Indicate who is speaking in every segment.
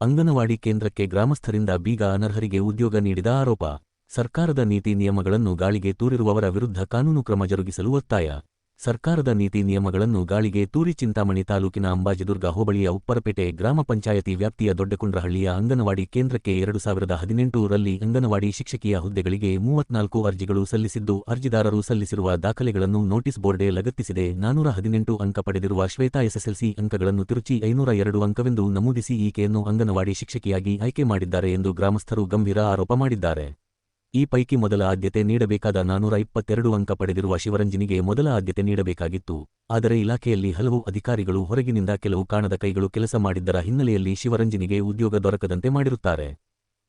Speaker 1: ಅಂಗನವಾಡಿ ಕೇಂದ್ರಕ್ಕೆ ಗ್ರಾಮಸ್ಥರಿಂದ ಬೀಗ ಅನರ್ಹರಿಗೆ ಉದ್ಯೋಗ ನೀಡಿದ ಆರೋಪ. ಸರ್ಕಾರದ ನೀತಿ ನಿಯಮಗಳನ್ನು ಗಾಳಿಗೆ ತೂರಿರುವವರ ವಿರುದ್ಧ ಕಾನೂನು ಕ್ರಮ ಜರುಗಿಸಲು ಒತ್ತಾಯ. ಸರ್ಕಾರದ ನೀತಿ ನಿಯಮಗಳನ್ನು ಗಾಳಿಗೆ ತೂರಿ ಚಿಂತಾಮಣಿ ತಾಲೂಕಿನ ಅಂಬಾಜಿದುರ್ಗ ಹೋಬಳಿಯ ಉಪ್ಪರಪೇಟೆ ಗ್ರಾಮ ಪಂಚಾಯತಿ ವ್ಯಾಪ್ತಿಯ ದೊಡ್ಡಕುಂಡ್ರಹಳ್ಳಿಯ ಅಂಗನವಾಡಿ ಕೇಂದ್ರಕ್ಕೆ ಎರಡು ಸಾವಿರದ ಹದಿನೆಂಟು ರಲ್ಲಿ ಅಂಗನವಾಡಿ ಶಿಕ್ಷಕಿಯ ಹುದ್ದೆಗಳಿಗೆ ಮೂವತ್ನಾಲ್ಕು ಅರ್ಜಿಗಳು ಸಲ್ಲಿಸಿದ್ದು, ಅರ್ಜಿದಾರರು ಸಲ್ಲಿಸಿರುವ ದಾಖಲೆಗಳನ್ನು ನೋಟಿಸ್ ಬೋರ್ಡೆ ಲಗತ್ತಿಸಿದೆ. ನಾನೂರ ಹದಿನೆಂಟು ಅಂಕ ಪಡೆದಿರುವ ಶ್ವೇತಾ ಎಸ್ಎಸ್ಎಲ್ಸಿ ಅಂಕಗಳನ್ನು ತಿರುಚಿ ಐನೂರ ಎರಡು ಅಂಕವೆಂದು ನಮೂದಿಸಿ ಈಕೆಯನ್ನು ಅಂಗನವಾಡಿ ಶಿಕ್ಷಕಿಯಾಗಿ ಆಯ್ಕೆ ಮಾಡಿದ್ದಾರೆ ಎಂದು ಗ್ರಾಮಸ್ಥರು ಗಂಭೀರ ಆರೋಪ ಮಾಡಿದ್ದಾರೆ. ಈ ಪೈಕಿ ಮೊದಲ ಆದ್ಯತೆ ನೀಡಬೇಕಾದ ನಾನೂರ ಇಪ್ಪತ್ತೆರಡು ಅಂಕ ಪಡೆದಿರುವ ಶಿವರಂಜನಿಗೆ ಮೊದಲ ಆದ್ಯತೆ ನೀಡಬೇಕಾಗಿತ್ತು. ಆದರೆ ಇಲಾಖೆಯಲ್ಲಿ ಹಲವು ಅಧಿಕಾರಿಗಳು ಹೊರಗಿನಿಂದ ಕೆಲವು ಕಾಣದ ಕೈಗಳು ಕೆಲಸ ಮಾಡಿದ್ದರ ಹಿನ್ನೆಲೆಯಲ್ಲಿ ಶಿವರಂಜನಿಗೆ ಉದ್ಯೋಗ ದೊರಕದಂತೆ ಮಾಡಿರುತ್ತಾರೆ.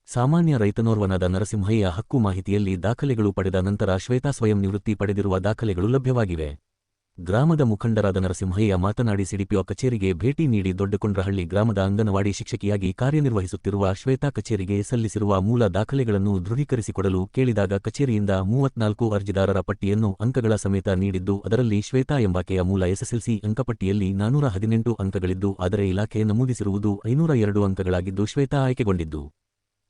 Speaker 1: ಸಾಮಾನ್ಯ ರೈತನೋರ್ವನಾದ ನರಸಿಂಹಯ್ಯ ಹಕ್ಕು ಮಾಹಿತಿಯಲ್ಲಿ ದಾಖಲೆಗಳು ಪಡೆದ ನಂತರ ಶ್ವೇತಾ ಸ್ವಯಂ ನಿವೃತ್ತಿ ಪಡೆದಿರುವ ದಾಖಲೆಗಳು ಲಭ್ಯವಾಗಿವೆ. ಗ್ರಾಮದ ಮುಖಂಡರಾದ ನರಸಿಂಹಯ್ಯ ಮಾತನಾಡಿ ಸಿಡಿಪಿಒ ಕಚೇರಿಗೆ ಭೇಟಿ ನೀಡಿ ದೊಡ್ಡಕೊಂಡ್ರಹಳ್ಳಿ ಗ್ರಾಮದ ಅಂಗನವಾಡಿ ಶಿಕ್ಷಕಿಯಾಗಿ ಕಾರ್ಯನಿರ್ವಹಿಸುತ್ತಿರುವ ಶ್ವೇತಾ ಕಚೇರಿಗೆ ಸಲ್ಲಿಸಿರುವ ಮೂಲ ದಾಖಲೆಗಳನ್ನು ದೃಢೀಕರಿಸಿಕೊಡಲು ಕೇಳಿದಾಗ ಕಚೇರಿಯಿಂದ ಮೂವತ್ನಾಲ್ಕು ಅರ್ಜಿದಾರರ ಪಟ್ಟಿಯನ್ನು ಅಂಕಗಳ ಸಮೇತ ನೀಡಿದ್ದು, ಅದರಲ್ಲಿ ಶ್ವೇತಾ ಎಂಬಾಕೆಯ ಮೂಲ ಎಸ್ಎಸ್ಎಲ್ಸಿ ಅಂಕಪಟ್ಟಿಯಲ್ಲಿ ನಾನೂರ ಹದಿನೆಂಟು ಅಂಕಗಳಿದ್ದು, ಆದರೆ ಇಲಾಖೆ ನಮೂದಿಸಿರುವುದು ಐನೂರ ಎರಡು ಅಂಕಗಳಾಗಿದ್ದು ಶ್ವೇತಾ ಆಯ್ಕೆಗೊಂಡಿದ್ದು.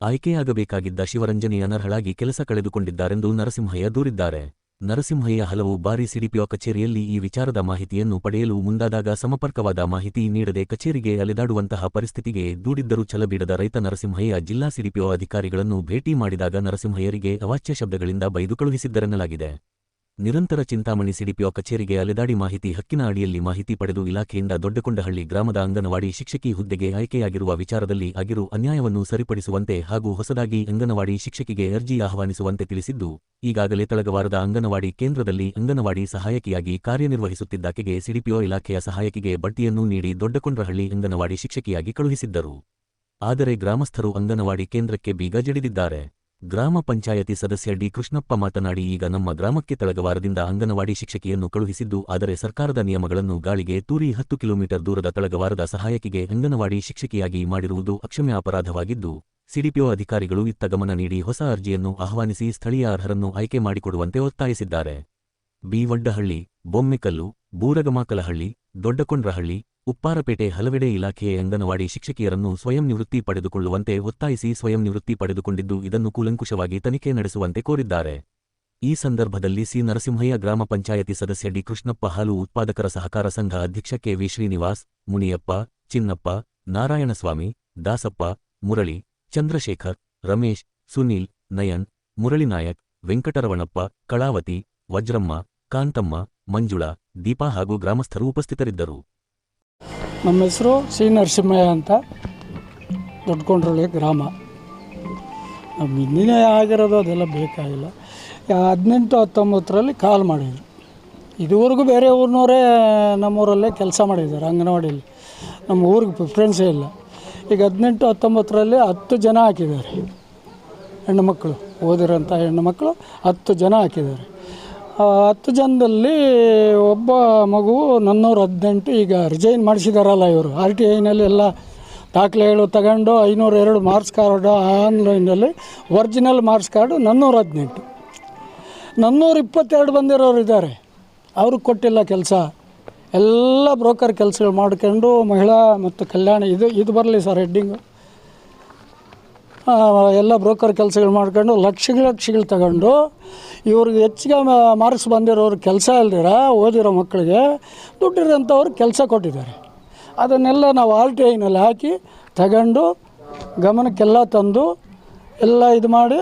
Speaker 1: ಆಯ್ಕೆಯಾಗಬೇಕಾಗಿದ್ದ ಶಿವರಂಜನಿ ಅನರ್ಹಳಾಗಿ ಕೆಲಸ ಕಳೆದುಕೊಂಡಿದ್ದಾರೆಂದು ನರಸಿಂಹಯ್ಯ ದೂರಿದ್ದಾರೆ. ನರಸಿಂಹಯ್ಯ ಹಲವು ಬಾರಿ ಸಿಡಿಪಿಒ ಕಚೇರಿಯಲ್ಲಿ ಈ ವಿಚಾರದ ಮಾಹಿತಿಯನ್ನು ಪಡೆಯಲು ಮುಂದಾದಾಗ ಸಮರ್ಪಕವಾದ ಮಾಹಿತಿ ನೀಡದೆ ಕಚೇರಿಗೆ ಅಲೆದಾಡುವಂತಹ ಪರಿಸ್ಥಿತಿಗೆ ದೂಡಿದ್ದರೂ ಛಲಬೀಡದ ರೈತ ನರಸಿಂಹಯ್ಯ ಜಿಲ್ಲಾ ಸಿಡಿಪಿಒ ಅಧಿಕಾರಿಗಳನ್ನು ಭೇಟಿ ಮಾಡಿದಾಗ ನರಸಿಂಹಯ್ಯರಿಗೆ ಅವಾಚ್ಯ ಶಬ್ದಗಳಿಂದ ಬೈದು ಕಳುಹಿಸಿದ್ದರೆನ್ನಲಾಗಿದೆ. ನಿರಂತರ ಚಿಂತಾಮಣಿ ಸಿಡಿಪಿಒ ಕಚೇರಿಗೆ ಅಲೆದಾಡಿ ಮಾಹಿತಿ ಹಕ್ಕಿನ ಅಡಿಯಲ್ಲಿ ಮಾಹಿತಿ ಪಡೆದು ಇಲಾಖೆಯಿಂದ ದೊಡ್ಡಕೊಂಡಹಳ್ಳಿ ಗ್ರಾಮದ ಅಂಗನವಾಡಿ ಶಿಕ್ಷಕಿ ಹುದ್ದೆಗೆ ಆಯ್ಕೆಯಾಗಿರುವ ವಿಚಾರದಲ್ಲಿ ಆಗಿರು ಅನ್ಯಾಯವನ್ನು ಸರಿಪಡಿಸುವಂತೆ ಹಾಗೂ ಹೊಸದಾಗಿ ಅಂಗನವಾಡಿ ಶಿಕ್ಷಕಿಗೆ ಅರ್ಜಿ ಆಹ್ವಾನಿಸುವಂತೆ ತಿಳಿಸಿದ್ದು, ಈಗಾಗಲೇ ತಳಗವಾರದ ಅಂಗನವಾಡಿ ಕೇಂದ್ರದಲ್ಲಿ ಅಂಗನವಾಡಿ ಸಹಾಯಕಿಯಾಗಿ ಕಾರ್ಯನಿರ್ವಹಿಸುತ್ತಿದ್ದಾಕೆಗೆ ಸಿಡಿಪಿಒ ಇಲಾಖೆಯ ಸಹಾಯಕಿಗೆ ಬಡ್ಡಿಯನ್ನೂ ನೀಡಿ ದೊಡ್ಡಕೊಂಡ್ರಹಳ್ಳಿ ಅಂಗನವಾಡಿ ಶಿಕ್ಷಕಿಯಾಗಿ ಕಳುಹಿಸಿದ್ದರು. ಆದರೆ ಗ್ರಾಮಸ್ಥರು ಅಂಗನವಾಡಿ ಕೇಂದ್ರಕ್ಕೆ ಬೀಗ ಜಡಿದಿದ್ದಾರೆ. ಗ್ರಾಮ ಪಂಚಾಯತಿ ಸದಸ್ಯ ಡಿ ಕೃಷ್ಣಪ್ಪ ಮಾತನಾಡಿ, ಈಗ ನಮ್ಮ ಗ್ರಾಮಕ್ಕೆ ತಳಗವಾರದಿಂದ ಅಂಗನವಾಡಿ ಶಿಕ್ಷಕಿಯನ್ನು ಕಳುಹಿಸಿದ್ದು, ಆದರೆ ಸರ್ಕಾರದ ನಿಯಮಗಳನ್ನು ಗಾಳಿಗೆ ತೂರಿ ಹತ್ತು ಕಿಲೋಮೀಟರ್ ದೂರದ ತಳಗವಾರದ ಸಹಾಯಕಿಗೆ ಅಂಗನವಾಡಿ ಶಿಕ್ಷಕಿಯಾಗಿ ಮಾಡಿರುವುದು ಅಕ್ಷಮ್ಯ ಅಪರಾಧವಾಗಿದ್ದು, ಸಿಡಿಪಿಒ ಅಧಿಕಾರಿಗಳು ಇತ್ತ ಗಮನ ನೀಡಿ ಹೊಸ ಅರ್ಜಿಯನ್ನು ಆಹ್ವಾನಿಸಿ ಸ್ಥಳೀಯ ಅರ್ಹರನ್ನು ಆಯ್ಕೆ ಮಾಡಿಕೊಡುವಂತೆ ಒತ್ತಾಯಿಸಿದ್ದಾರೆ. ಬಿ. ವಡ್ಡಹಳ್ಳಿ, ಬೊಮ್ಮೆಕಲ್ಲು, ಬೂರಗಮಾಕಲಹಳ್ಳಿ, ದೊಡ್ಡಕೊಂಡ್ರಹಳ್ಳಿ ಉಪ್ಪಾರಪೇಟೆ ಹಲವೆಡೆ ಇಲಾಖೆಯ ಅಂಗನವಾಡಿ ಶಿಕ್ಷಕಿಯರನ್ನು ಸ್ವಯಂ ನಿವೃತ್ತಿ ಪಡೆದುಕೊಳ್ಳುವಂತೆ ಒತ್ತಾಯಿಸಿ ಸ್ವಯಂ ನಿವೃತ್ತಿ ಪಡೆದುಕೊಂಡಿದ್ದು ಇದನ್ನು ಕೂಲಂಕುಷವಾಗಿ ತನಿಖೆ ನಡೆಸುವಂತೆ ಕೋರಿದ್ದಾರೆ. ಈ ಸಂದರ್ಭದಲ್ಲಿ ಸಿ ನರಸಿಂಹಯ್ಯ ಗ್ರಾಮ ಪಂಚಾಯತಿ ಸದಸ್ಯ ಡಿ ಕೃಷ್ಣಪ್ಪ ಹಾಲು ಉತ್ಪಾದಕರ ಸಹಕಾರ ಸಂಘ ಅಧ್ಯಕ್ಷ ಕೆ ವಿ ಶ್ರೀನಿವಾಸ್, ಮುನಿಯಪ್ಪ, ಚಿನ್ನಪ್ಪ, ನಾರಾಯಣಸ್ವಾಮಿ, ದಾಸಪ್ಪ, ಮುರಳಿ, ಚಂದ್ರಶೇಖರ್, ರಮೇಶ್, ಸುನೀಲ್, ನಯನ್ ಮುರಳಿನಾಯಕ್ ವೆಂಕಟರವಣಪ್ಪ, ಕಳಾವತಿ, ವಜ್ರಮ್ಮ, ಕಾಂತಮ್ಮ, ಮಂಜುಳಾ, ದೀಪಾ ಹಾಗೂ ಗ್ರಾಮಸ್ಥರು ಉಪಸ್ಥಿತರಿದ್ದರು.
Speaker 2: ನಮ್ಮ ಹೆಸರು ಸಿ ನರಸಿಂಹಯ್ಯ ಅಂತ. ದೊಡ್ಡಕೊಂಡ್ರಳ್ಳಿ ಗ್ರಾಮ. ನಮ್ಮ ಹಿಂದಿನ ಆಗಿರೋದು ಅದೆಲ್ಲ ಬೇಕಾಗಿಲ್ಲ. ಹದಿನೆಂಟು ಹತ್ತೊಂಬತ್ತರಲ್ಲಿ ಕಾಲ್ ಮಾಡಿದರು. ಇದುವರೆಗೂ ಬೇರೆ ಊರಿನವರೇ ನಮ್ಮೂರಲ್ಲೇ ಕೆಲಸ ಮಾಡಿದ್ದಾರೆ ಅಂಗನವಾಡಿಯಲ್ಲಿ. ನಮ್ಮ ಊರಿಗೆ ಪ್ರಿಫ್ರೆನ್ಸೇ ಇಲ್ಲ. ಈಗ ಹದಿನೆಂಟು ಹತ್ತೊಂಬತ್ತರಲ್ಲಿ ಹತ್ತು ಜನ ಹಾಕಿದ್ದಾರೆ. ಹೆಣ್ಣುಮಕ್ಕಳು ಓದಿರೋಂಥ ಹೆಣ್ಣುಮಕ್ಕಳು ಹತ್ತು ಜನ ಹಾಕಿದ್ದಾರೆ. ಹತ್ತು ಜನದಲ್ಲಿ ಒಬ್ಬ ಮಗು ನನ್ನೂರು ಹದಿನೆಂಟು ಈಗ ರಿಜೈನ್ ಮಾಡಿಸಿದಾರಲ್ಲ ಇವರು. ಆರ್ ಟಿ ಐನಲ್ಲಿ ಎಲ್ಲ ದಾಖಲೆಗಳು ತಗೊಂಡು ಐನೂರ ಎರಡು ಮಾರ್ಕ್ಸ್ ಕಾರ್ಡು ಆನ್ಲೈನಲ್ಲಿ ಒರಿಜಿನಲ್ ಮಾರ್ಕ್ಸ್ ಕಾರ್ಡು ನನ್ನೂರ ಹದಿನೆಂಟು. ನನ್ನೂರ ಇಪ್ಪತ್ತೆರಡು ಬಂದಿರೋರು ಇದ್ದಾರೆ. ಅವ್ರಿಗೆ ಕೊಟ್ಟಿಲ್ಲ ಕೆಲಸ. ಎಲ್ಲ ಬ್ರೋಕರ್ ಕೆಲಸಗಳು ಮಾಡ್ಕೊಂಡು ಮಹಿಳಾ ಮತ್ತು ಕಲ್ಯಾಣ, ಇದು ಇದು ಬರಲಿ ಸರ್ ಹೆಡ್ಡಿಂಗು. ಎಲ್ಲ ಬ್ರೋಕರ್ ಕೆಲಸಗಳು ಮಾಡ್ಕೊಂಡು ಲಕ್ಷಗಳು ಲಕ್ಷಗಳು ತಗೊಂಡು ಇವ್ರಿಗೆ ಹೆಚ್ಚಿಗೆ ಮಾರ್ಕ್ಸ್ ಬಂದಿರೋರು ಕೆಲಸ ಇಲ್ದಿರ ಓದಿರೋ ಮಕ್ಕಳಿಗೆ ದುಡ್ಡಿರೋಂಥವ್ರು ಕೆಲಸ ಕೊಟ್ಟಿದ್ದಾರೆ. ಅದನ್ನೆಲ್ಲ ನಾವು ಆರ್ ಟಿ ಐನಲ್ಲಿ ಹಾಕಿ ತಗೊಂಡು ಗಮನಕ್ಕೆಲ್ಲ ತಂದು ಎಲ್ಲ ಇದು ಮಾಡಿ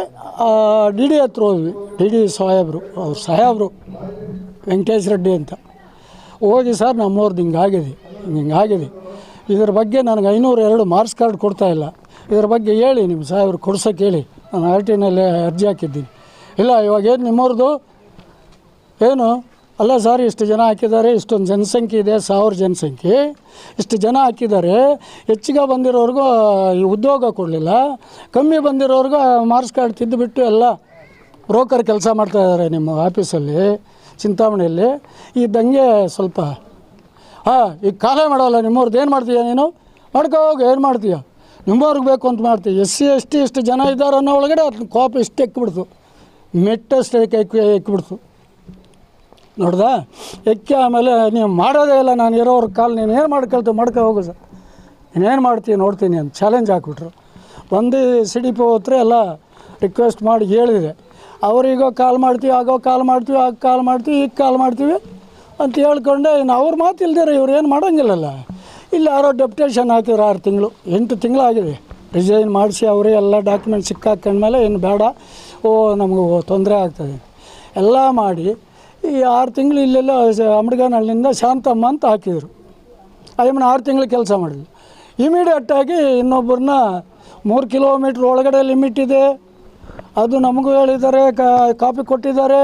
Speaker 2: ಡಿ ಡಿ ಹತ್ರ ಹೋದ್ವಿ. ಡಿ ಡಿ ಸಾಹೇಬರು, ಅವ್ರು ಸಾಹೇಬರು, ವೆಂಕಟೇಶ್ ರೆಡ್ಡಿ ಅಂತ. ಹೋಗಿ ಸರ್ ನಮ್ಮವ್ರದ್ದು ಹಿಂಗಾಗಿದೆ ಹಿಂಗಾಗಿದೆ. ಇದ್ರ ಬಗ್ಗೆ ನನಗೆ ಐನೂರ ಎರಡು ಮಾರ್ಕ್ಸ್ ಕಾರ್ಡ್ ಕೊಡ್ತಾ ಇಲ್ಲ. ಇದ್ರ ಬಗ್ಗೆ ಹೇಳಿ ನಿಮ್ಮ ಸಾಹೇಬ್ರು ಕೊಡ್ಸೋಕೆ ಹೇಳಿ ನಾನು ಆರ್ ಟಿನಲ್ಲಿ ಅರ್ಜಿ ಹಾಕಿದ್ದೀನಿ. ಇಲ್ಲ, ಇವಾಗ ಏನು ನಿಮ್ಮವ್ರದ್ದು ಏನು? ಅಲ್ಲ ಸರ್, ಇಷ್ಟು ಜನ ಹಾಕಿದ್ದಾರೆ, ಇಷ್ಟೊಂದು ಜನಸಂಖ್ಯೆ ಇದೆ, ಸಾವಿರ ಜನಸಂಖ್ಯೆ. ಇಷ್ಟು ಜನ ಹಾಕಿದ್ದಾರೆ, ಹೆಚ್ಚಿಗೆ ಬಂದಿರೋರಿಗೂ ಈ ಉದ್ಯೋಗ ಕೊಡಲಿಲ್ಲ. ಕಮ್ಮಿ ಬಂದಿರೋರ್ಗೂ ಮಾರ್ಕ್ಸ್ ಕಾರ್ಡ್ ತಿದ್ದುಬಿಟ್ಟು ಎಲ್ಲ ಬ್ರೋಕರ್ ಕೆಲಸ ಮಾಡ್ತಾ ಇದ್ದಾರೆ ನಿಮ್ಮ ಆಫೀಸಲ್ಲಿ, ಚಿಂತಾಮಣಿಯಲ್ಲಿ. ಈ ದಂಗೆ ಸ್ವಲ್ಪ. ಹಾಂ, ಈಗ ಕಾಲೇ ಮಾಡೋಲ್ಲ ನಿಮ್ಮವ್ರದ್ದು ಏನು ಮಾಡ್ತೀಯ ನೀನು? ಮಾಡ್ಕೋ ಹೋಗು, ಏನು ಮಾಡ್ತೀಯ? ನಿಮ್ಮವ್ರಿಗೆ ಬೇಕು ಅಂತ ಮಾಡ್ತೀವಿ. ಎಸ್ ಸಿ, ಎಸ್ ಟಿ ಎಷ್ಟು ಜನ ಇದ್ದಾರೆ ಅನ್ನೋ ಒಳಗಡೆ ಅದನ್ನ ಕೋಪ ಎಷ್ಟು ಎಕ್ಬಿಡ್ತು ಮೆಟ್ಟಷ್ಟು ಎಕ್ಕಿ ಎಕ್ಬಿಡ್ತು ನೋಡ್ದಾ? ಎಕ್ಕಿ ಆಮೇಲೆ ನೀವು ಮಾಡೋದೇ ಇಲ್ಲ. ನಾನು ಇರೋವ್ರ ಕಾಲು ನೀನು ಏನು ಮಾಡ್ಕೊಳ್ತೀವಿ ಮಾಡ್ಕೊ ಹೋಗು ಸರ್. ನೀನೇನು ಮಾಡ್ತೀನಿ ನೋಡ್ತೀನಿ ಅಂತ ಚಾಲೆಂಜ್ ಹಾಕ್ಬಿಟ್ರು. ಬಂದು ಸಿ ಡಿ ಪಿ ಹತ್ರ ಎಲ್ಲ ರಿಕ್ವೆಸ್ಟ್ ಮಾಡಿ ಹೇಳಿದೆ. ಅವರಿಗೋ ಕಾಲ್ ಮಾಡ್ತೀವಿ ಆಗೋ ಕಾಲ್ ಮಾಡ್ತೀವಿ ಆಗ ಕಾಲ್ ಮಾಡ್ತೀವಿ ಈಗ ಕಾಲ್ ಮಾಡ್ತೀವಿ ಅಂತ ಹೇಳ್ಕೊಂಡೆ. ಇನ್ನು ಅವ್ರ ಮಾತು ಇಲ್ದಿರ ಇವ್ರು ಏನು ಮಾಡೋಂಗಿಲ್ಲಲ್ಲ. ಇಲ್ಲಿ ಯಾರೋ ಡೆಪ್ಟೇಷನ್ ಹಾಕಿದ್ರು ಆರು ತಿಂಗಳು, ಎಂಟು ತಿಂಗಳಾಗಿದೆ ರಿಸೈನ್ ಮಾಡಿಸಿ ಅವರೇ ಎಲ್ಲ ಡಾಕ್ಯುಮೆಂಟ್ ಸಿಕ್ಕಾಕೊಂಡ್ಮೇಲೆ ಏನು ಬೇಡ, ಓ, ನಮಗೂ ತೊಂದರೆ ಆಗ್ತದೆ. ಎಲ್ಲ ಮಾಡಿ ಈ ಆರು ತಿಂಗಳು ಇಲ್ಲೆಲ್ಲ ಅಮಡ್ಗಾನಹಳ್ಳಿಯಿಂದ ಶಾಂತಮ್ಮ ಅಂತ ಹಾಕಿದರು. ಅಯ್ಯಮ್ಮನ ಆರು ತಿಂಗಳು ಕೆಲಸ ಮಾಡಿದ್ವಿ ಇಮಿಡಿಯೇಟಾಗಿ ಇನ್ನೊಬ್ಬರನ್ನ ಮೂರು ಕಿಲೋಮೀಟ್ರ್ ಒಳಗಡೆ ಲಿಮಿಟ್ ಇದೆ. ಅದು ನಮಗೂ ಹೇಳಿದ್ದಾರೆ ಕಾಪಿ ಕೊಟ್ಟಿದ್ದಾರೆ.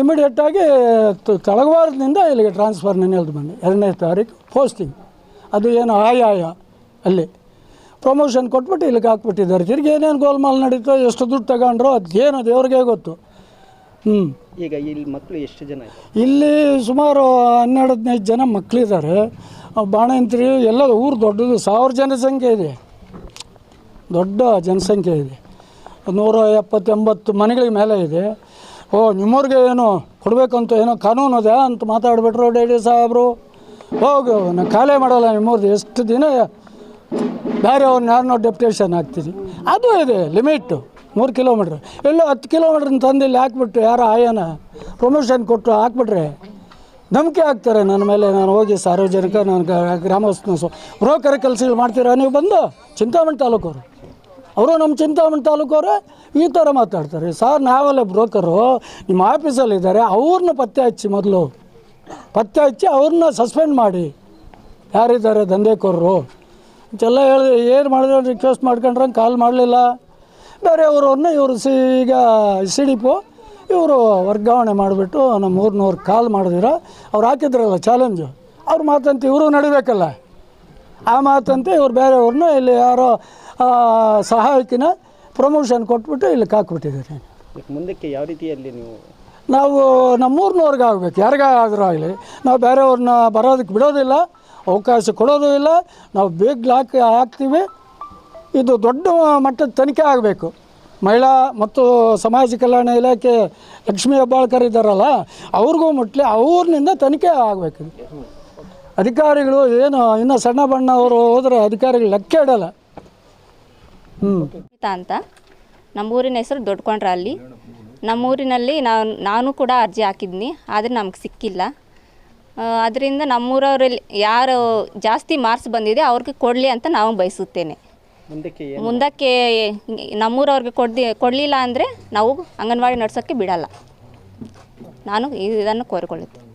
Speaker 2: ಇಮಿಡಿಯೇಟಾಗಿ ತಳಗವಾರದಿಂದ ಇಲ್ಲಿಗೆ ಟ್ರಾನ್ಸ್ಫರ್ ನೆನೆದು ಬಂದೆ. ಎರಡನೇ ತಾರೀಕು. ಪೋಸ್ಟಿಂಗ್ ಅದು ಏನು ಆಯಾಯ ಅಲ್ಲಿ. ಪ್ರಮೋಷನ್ ಕೊಟ್ಬಿಟ್ಟು ಇಲ್ಲಿಗೆ ಹಾಕ್ಬಿಟ್ಟಿದ್ದಾರೆ. ತಿರ್ಗಿ ಏನೇನು ಗೋಲ್ಮಾಲ್ ನಡೀತೋ ಎಷ್ಟು ದುಡ್ಡು ತಗೊಂಡ್ರೋ ಅದೇನು ದೇವ್ರಿಗೆ ಗೊತ್ತು. ಹ್ಞೂ
Speaker 3: ಈಗ ಇಲ್ಲಿ ಮಕ್ಕಳು ಎಷ್ಟು ಜನ
Speaker 2: ಇಲ್ಲಿ ಸುಮಾರು ಹನ್ನೆರಡು ಹದಿನೈದು ಜನ ಮಕ್ಕಳಿದ್ದಾರೆ ಬಾಣಂತ್ರಿ ಎಲ್ಲ ಊರು ದೊಡ್ಡದು ಸಾವಿರ ಜನಸಂಖ್ಯೆ ಇದೆ. ದೊಡ್ಡ ಜನಸಂಖ್ಯೆ ಇದೆ. ನೂರ ಎಪ್ಪತ್ತೆಂಬತ್ತು ಮನೆಗಳಿಗೆ ಮೇಲೆ ಇದೆ. ಓ ನಿಮ್ಮವ್ರಿಗೆ ಏನು ಕೊಡಬೇಕಂತ ಏನೋ ಕಾನೂನು ಅದೇ ಅಂತ ಮಾತಾಡ್ಬಿಟ್ರು ಡಿ ಸಾಹೇಬರು. ಹೋಗು ನಾನು ಖಾಲಿ ಮಾಡೋಲ್ಲ ನಿಮ್ಮವ್ರದ್ದು ಎಷ್ಟು ದಿನ ಬೇರೆ ಅವ್ರನ್ನ ಯಾರನ್ನೋ ಡೆಪ್ಟೇಷನ್ ಹಾಕ್ತೀರಿ. ಅದು ಇದೆ ಲಿಮಿಟ್ಟು ಮೂರು ಕಿಲೋಮೀಟ್ರ್ ಎಲ್ಲೋ ಹತ್ತು ಕಿಲೋಮೀಟ್ರನ್ನ ತಂದು ಇಲ್ಲಿ ಹಾಕ್ಬಿಟ್ಟು ಯಾರೋ ಆಯನ ಪ್ರಮೋಷನ್ ಕೊಟ್ಟು ಹಾಕ್ಬಿಟ್ರೆ ನಂಬಿಕೆ ಹಾಕ್ತಾರೆ ನನ್ನ ಮೇಲೆ. ನಾನು ಹೋಗಿ ಸಾರ್ವಜನಿಕ, ನಾನು ಗ್ರಾಮಸ್ಥನ ಸೊ, ಬ್ರೋಕರ್ ಕೆಲಸಗಳು ಮಾಡ್ತೀರಾ ನೀವು ಬಂದು? ಚಿಂತಾಮಣಿ ತಾಲೂಕವರು. ಅವರು ನಮ್ಮ ಚಿಂತಾಮಣಿ ತಾಲೂಕವ್ರೆ ಈ ಥರ ಮಾತಾಡ್ತಾರೆ. ಸರ್ ನಾವೆಲ್ಲ ಬ್ರೋಕರು, ನಿಮ್ಮ ಆಫೀಸಲ್ಲಿದ್ದಾರೆ ಅವ್ರನ್ನ ಪತ್ತೆ ಹಚ್ಚಿ ಮೊದಲು. ಪತ್ತೆ ಹಚ್ಚಿ ಅವ್ರನ್ನ ಸಸ್ಪೆಂಡ್ ಮಾಡಿ. ಯಾರಿದ್ದಾರೆ ದಂಧೆಕೋರರು? ಅಂತೆಲ್ಲ ಹೇಳಿ, ಏನು ಮಾಡಿದ್ರೆ ರಿಕ್ವೆಸ್ಟ್ ಮಾಡ್ಕೊಂಡ್ರಂಗೆ ಕಾಲ್ ಮಾಡಲಿಲ್ಲ. ಬೇರೆಯವ್ರನ್ನ ಇವರು ಸಿ, ಈಗ ಇವರು ವರ್ಗಾವಣೆ ಮಾಡಿಬಿಟ್ಟು ನಮ್ಮ ಊರಿನವ್ರು ಕಾಲ್ ಮಾಡಿದಿರ. ಅವ್ರು ಹಾಕಿದ್ರಲ್ಲ ಚಾಲೆಂಜು ಅವ್ರ ಮಾತಂತ ಇವರು ನಡಿಬೇಕಲ್ಲ. ಆ ಮಾತಂತೆ ಇವ್ರು ಬೇರೆಯವ್ರನ್ನ ಇಲ್ಲಿ ಯಾರೋ ಸಹಾಯಕ್ಕಿನ ಸಹಾಯಕಿನ ಪ್ರಮೋಷನ್ ಕೊಟ್ಬಿಟ್ಟು ಇಲ್ಲಿ ಹಾಕ್ಬಿಟ್ಟಿದ್ದಾರೆ
Speaker 3: ಈಗ ಮುಂದಕ್ಕೆ ಯಾವ ರೀತಿಯಲ್ಲಿ ನೀವು
Speaker 2: ನಾವು ನಮ್ಮೂರಿನವ್ರಿಗೆ ಆಗಬೇಕು. ಯಾರಿಗಾದ್ರೂ ಆಗಲಿ. ನಾವು ಬೇರೆಯವ್ರನ್ನ ಬರೋದಕ್ಕೆ ಬಿಡೋದಿಲ್ಲ. ಅವಕಾಶ ಕೊಡೋದು ಇಲ್ಲ. ನಾವು ಬೇಗ ಹಾಕಿ, ಹಾಕ್ತೀವಿ. ಇದು ದೊಡ್ಡ ಮಟ್ಟದ ತನಿಖೆ ಆಗಬೇಕು. ಮಹಿಳಾ ಮತ್ತು ಸಮಾಜ ಕಲ್ಯಾಣ ಇಲಾಖೆ ಲಕ್ಷ್ಮೀ ಹೆಬ್ಬಾಳ್ಕರ್ ಇದ್ದಾರಲ್ಲ, ಅವ್ರಿಗೂ ಮುಟ್ಲಿ ಅವ್ರನಿಂದ ತನಿಖೆ ಆಗಬೇಕು. ಅಧಿಕಾರಿಗಳು ಏನು, ಇನ್ನು ಸಣ್ಣ ಬಣ್ಣ ಅವರು ಹೋದರೆ ಅಧಿಕಾರಿಗಳು ಲೆಕ್ಕ ಇಡಲ್ಲ. ಹ್ಞೂ
Speaker 4: ಅಂತ. ನಮ್ಮೂರಿನ ಹೆಸರು ದೊಡ್ಕೊಂಡ್ರ ಅಲ್ಲಿ. ನಮ್ಮೂರಿನಲ್ಲಿ ನಾನು ನಾನು ಕೂಡ ಅರ್ಜಿ ಹಾಕಿದ್ನಿ ಆದರೆ ನಮ್ಗೆ ಸಿಕ್ಕಿಲ್ಲ. ಅದರಿಂದ ನಮ್ಮೂರವರಲ್ಲಿ ಯಾರು ಜಾಸ್ತಿ ಮಾರ್ಕ್ಸ್ ಬಂದಿದೆ ಅವ್ರಿಗೆ ಕೊಡಲಿ ಅಂತ ನಾವು ಬಯಸುತ್ತೇನೆ.
Speaker 3: ಮುಂದಕ್ಕೆ
Speaker 4: ಮುಂದಕ್ಕೆ ನಮ್ಮೂರವ್ರಿಗೆ ಕೊಡ್ದಿ ಕೊಡಲಿಲ್ಲ ಅಂದರೆ ನಾವು ಅಂಗನವಾಡಿ ನಡೆಸೋಕ್ಕೆ ಬಿಡಲ್ಲ. ನಾನು ಇದನ್ನು ಕೋರಿಕೊಳ್ಳುತ್ತೇನೆ.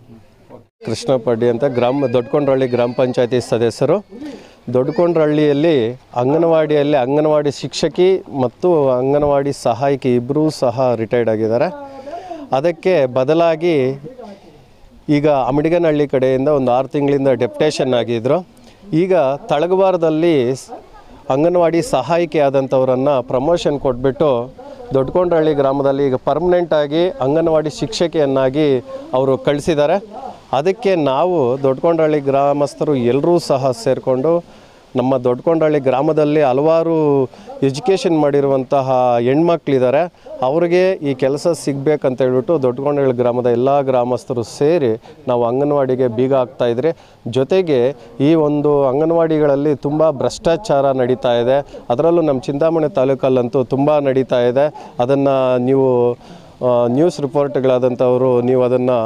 Speaker 5: ಕೃಷ್ಣಪಡ್ಡಿ ಅಂತ ಗ್ರಾಮ ದೊಡ್ಡಕೊಂಡ್ರಳ್ಳಿ ಗ್ರಾಮ ಪಂಚಾಯತಿ ಸದಸ್ಯರು. ದೊಡ್ಡಕೊಂಡ್ರಳ್ಳಿಯಲ್ಲಿ ಅಂಗನವಾಡಿಯಲ್ಲಿ ಅಂಗನವಾಡಿ ಶಿಕ್ಷಕಿ ಮತ್ತು ಅಂಗನವಾಡಿ ಸಹಾಯಕಿ ಇಬ್ಬರೂ ಸಹ ರಿಟೈರ್ಡ್ ಆಗಿದ್ದಾರೆ. ಅದಕ್ಕೆ ಬದಲಾಗಿ ಈಗ ಅಮಡಿಗನಹಳ್ಳಿ ಕಡೆಯಿಂದ ಒಂದು ಆರು ತಿಂಗಳಿಂದ ಡೆಪ್ಟೇಷನ್ ಆಗಿದ್ದರು ಈಗ ತಳಗವಾರದಲ್ಲಿ ಅಂಗನವಾಡಿ ಸಹಾಯಕಿ ಆದಂಥವ್ರನ್ನು ಪ್ರಮೋಷನ್ ಕೊಟ್ಬಿಟ್ಟು ದೊಡ್ಡಕೊಂಡ್ರಹಳ್ಳಿ ಗ್ರಾಮದಲ್ಲಿ ಈಗ ಪರ್ಮನೆಂಟಾಗಿ ಅಂಗನವಾಡಿ ಶಿಕ್ಷಕಿಯನ್ನಾಗಿ ಅವರು ಕಳಿಸಿದ್ದಾರೆ. ಅದಕ್ಕೆ ನಾವು ದೊಡ್ಡಕೊಂಡಹಳ್ಳಿ ಗ್ರಾಮಸ್ಥರು ಎಲ್ಲರೂ ಸಹ ಸೇರಿಕೊಂಡು ನಮ್ಮ ದೊಡ್ಡಕೊಂಡಳ್ಳಿ ಗ್ರಾಮದಲ್ಲಿ ಹಲವಾರು ಎಜುಕೇಷನ್ ಮಾಡಿರುವಂತಹ ಹೆಣ್ಮಕ್ಳಿದ್ದಾರೆ. ಅವ್ರಿಗೆ ಈ ಕೆಲಸ ಸಿಗಬೇಕಂತ ಹೇಳ್ಬಿಟ್ಟು ದೊಡ್ಡಕೊಂಡಳ್ಳಿ ಗ್ರಾಮದ ಎಲ್ಲ ಗ್ರಾಮಸ್ಥರು ಸೇರಿ ನಾವು ಅಂಗನವಾಡಿಗೆ ಬೀಗ ಹಾಕ್ತಾಯಿದ್ರೆ ಜೊತೆಗೆ ಈ ಒಂದು ಅಂಗನವಾಡಿಗಳಲ್ಲಿ ತುಂಬ ಭ್ರಷ್ಟಾಚಾರ ನಡೀತಾ ಇದೆ. ಅದರಲ್ಲೂ ನಮ್ಮ ಚಿಂತಾಮಣಿ ತಾಲೂಕಲ್ಲಂತೂ ತುಂಬ ನಡೀತಾ ಇದೆ. ಅದನ್ನು ನೀವು ನ್ಯೂಸ್ ರಿಪೋರ್ಟ್ಗಳಾದಂಥವರು ನೀವು ಅದನ್ನು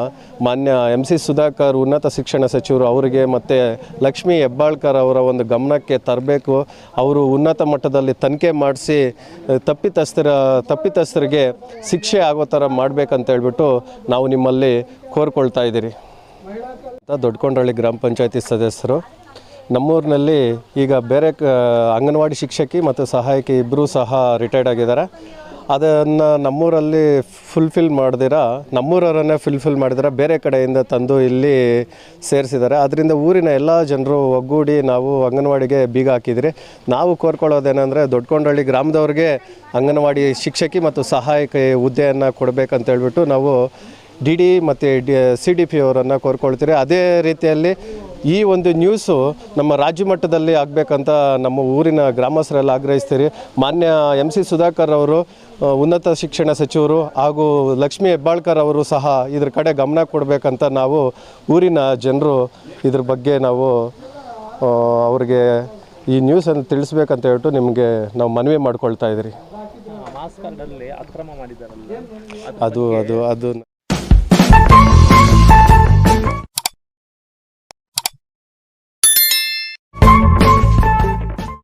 Speaker 5: ಮಾನ್ಯ ಎಂ ಸಿ ಸುಧಾಕರ್ ಉನ್ನತ ಶಿಕ್ಷಣ ಸಚಿವರು ಅವರಿಗೆ ಮತ್ತು ಲಕ್ಷ್ಮೀ ಹೆಬ್ಬಾಳ್ಕರ್ ಅವರ ಒಂದು ಗಮನಕ್ಕೆ ತರಬೇಕು. ಅವರು ಉನ್ನತ ಮಟ್ಟದಲ್ಲಿ ತನಿಖೆ ಮಾಡಿಸಿ ತಪ್ಪಿತಸ್ಥರ, ತಪ್ಪಿತಸ್ಥರಿಗೆ ಶಿಕ್ಷೆ ಆಗೋ ಥರ ಮಾಡಬೇಕಂತ ಹೇಳ್ಬಿಟ್ಟು ನಾವು ನಿಮ್ಮಲ್ಲಿ ಕೋರ್ಕೊಳ್ತಾ ಇದ್ದೀರಿ. ದೊಡ್ಡಕೊಂಡಳ್ಳಿ ಗ್ರಾಮ ಪಂಚಾಯತಿ ಸದಸ್ಯರು, ನಮ್ಮೂರಿನಲ್ಲಿ ಈಗ ಬೇರೆ ಅಂಗನವಾಡಿ ಶಿಕ್ಷಕಿ ಮತ್ತು ಸಹಾಯಕಿ ಇಬ್ಬರೂ ಸಹ ರಿಟೈರ್ಡ್ ಆಗಿದ್ದಾರೆ. ಅದನ್ನು ನಮ್ಮೂರಲ್ಲಿ ಫುಲ್ಫಿಲ್ ಮಾಡಿದಿರಾ, ನಮ್ಮೂರವರನ್ನೇ ಫುಲ್ಫಿಲ್ ಮಾಡಿದಿರಾ, ಬೇರೆ ಕಡೆಯಿಂದ ತಂದು ಇಲ್ಲಿ ಸೇರಿಸಿದ್ದಾರೆ. ಅದರಿಂದ ಊರಿನ ಎಲ್ಲ ಜನರು ಒಗ್ಗೂಡಿ ನಾವು ಅಂಗನವಾಡಿಗೆ ಬೀಗ ಹಾಕಿದ್ರಿ. ನಾವು ಕೋರ್ಕೊಳ್ಳೋದೇನೆಂದರೆ ದೊಡ್ಡಕೊಂಡಳ್ಳಿ ಗ್ರಾಮದವ್ರಿಗೆ ಅಂಗನವಾಡಿ ಶಿಕ್ಷಕಿ ಮತ್ತು ಸಹಾಯಕ ಹುದ್ದೆಯನ್ನು ಕೊಡಬೇಕಂತ ಹೇಳ್ಬಿಟ್ಟು ನಾವು ಡಿ ಡಿ ಮತ್ತು ಡಿ, ಸಿ ಡಿ ಪಿ ಅವರನ್ನು ಕೋರ್ಕೊಳ್ತೀರಿ. ಅದೇ ರೀತಿಯಲ್ಲಿ ಈ ಒಂದು ನ್ಯೂಸು ನಮ್ಮ ರಾಜ್ಯ ಮಟ್ಟದಲ್ಲಿ ಆಗಬೇಕಂತ ನಮ್ಮ ಊರಿನ ಗ್ರಾಮಸ್ಥರೆಲ್ಲ ಆಗ್ರಹಿಸ್ತೀರಿ. ಮಾನ್ಯ ಎಂ ಸಿ ಸುಧಾಕರ್ ಅವರು ಉನ್ನತ ಶಿಕ್ಷಣ ಸಚಿವರು ಹಾಗೂ ಲಕ್ಷ್ಮೀ ಹೆಬ್ಬಾಳ್ಕರ್ ಅವರು ಸಹ ಇದ್ರ ಕಡೆ ಗಮನ ಕೊಡಬೇಕಂತ ನಾವು ಊರಿನ ಜನರು ಇದ್ರ ಬಗ್ಗೆ ನಾವು ಅವ್ರಿಗೆ ಈ ನ್ಯೂಸನ್ನು ತಿಳಿಸ್ಬೇಕಂತ ಹೇಳ್ಬಿಟ್ಟು ನಿಮಗೆ ನಾವು ಮನವಿ ಮಾಡ್ಕೊಳ್ತಾ ಇದ್ರಿ ಅದು ಅದು ಅದು